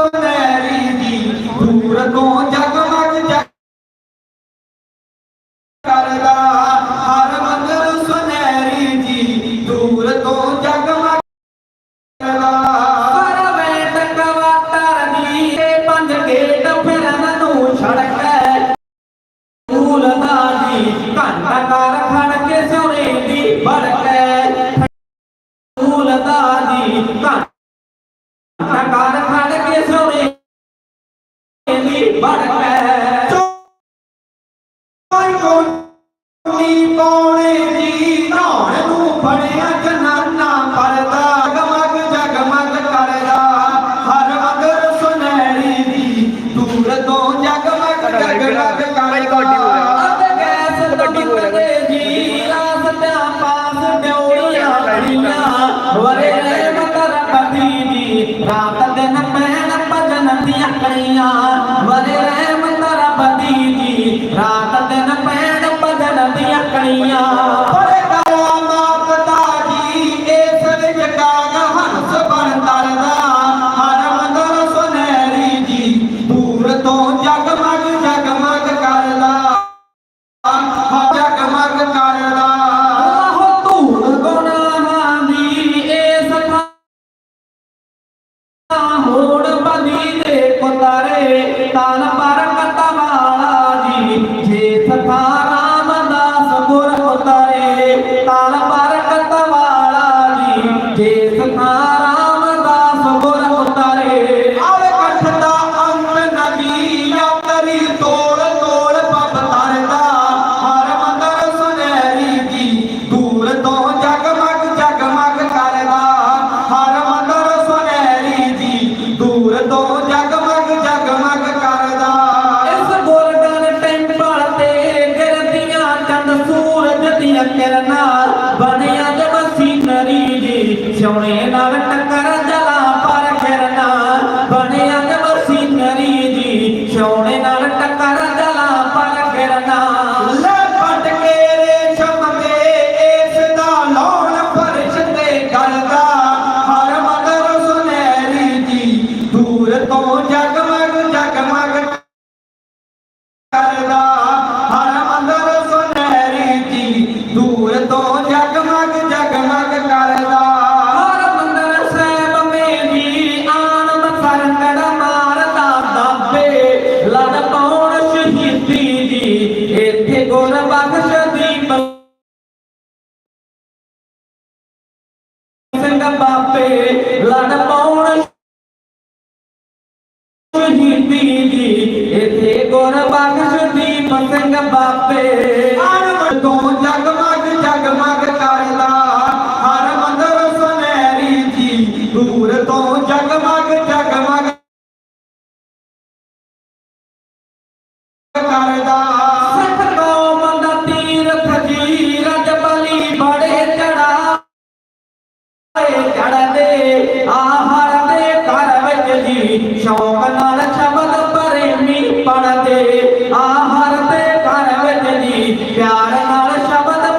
ਸੁਨਹਿਰੀ ਜੀ ਦੂਰ ਤੋਂ ਜਗਮਗ ਜਗ ਕਰਦਾ। ਹਰ ਮੰਦਰ ਸੁਨਹਿਰੀ ਜੀ ਦੂਰ ਤੋਂ ਜਗਮਗ ਕਰਦਾ। ਹਰ ਵੇਟ ਕਵਾਟਰ ਦੀ ਤੇ ਪੰਜ ਗੇਟ ਫਿਰਨ ਨੂੰ ਛੜਕੈ। ਫੂਲ ਦਾ ਜੀ ਘੰਟਾ ਕਰ ਖੜ ਕੇ ਸੋਨੇ ਦੀ ਭੜਕੈ। ਫੂਲ ਦਾ ਜੀ ਘੰਟਾ ਕਰ ਖੜ के सोने केली जगमग जगमग हर अगर सुनहरी दी दूर तो जगमग जगमग करिया वरे रहमत रब दीदी रात ਸੀਨਰੀ ਜੀ ਨਾਲ ਟੱਕਰ ਜਲਾ ਪਰ ਫਿਰਨਾ ਬਣਿਆ ਜਬ ਸੀਨਰੀ ਜੀ। ਸੋਹਣੇ ਨਾਲ ਟੱਕਰ ਜਲਾ ਪਰ ਫਿਰਨਾ ਲੱਪਟ ਕੇ ਰੇਸ਼ਮ ਦੇ ਇਸ ਦਾ ਲੋਣ ਫਰਸ਼ ਤੇ ਕਰਦਾ ਹਰ ਮਦਰ ਸੁਨਹਿਰੀ ਜੀ, ਦੂਰ ਤੋਂ ਜਗਮਗ ਇੱਥੇ ਗੁਰ ਬਖਸ਼ ਦੀਪ ਸਿੰਘ ਬਾਪੇ ਲੜ ਪਾਉਣ ਸ਼ਹੀਦੀ ਜੀ ਇਥੇ ਗੁਰ ਬਖਸ਼ ਦੀਪ ਸਿੰਘ ਬਾਪੇ ਅਨਵਰ ਤੋਂ ਜਗਮਗ ਜਗਮਗ ਕਰਦਾ ਹਰ ਮੰਦਰ ਸੁਨਹਿਰੀ ਜੀ ਦੂਰ ਤੋਂ ਜਗਮਗ ਜਗਮਗ ਕਰਦਾ شوقا على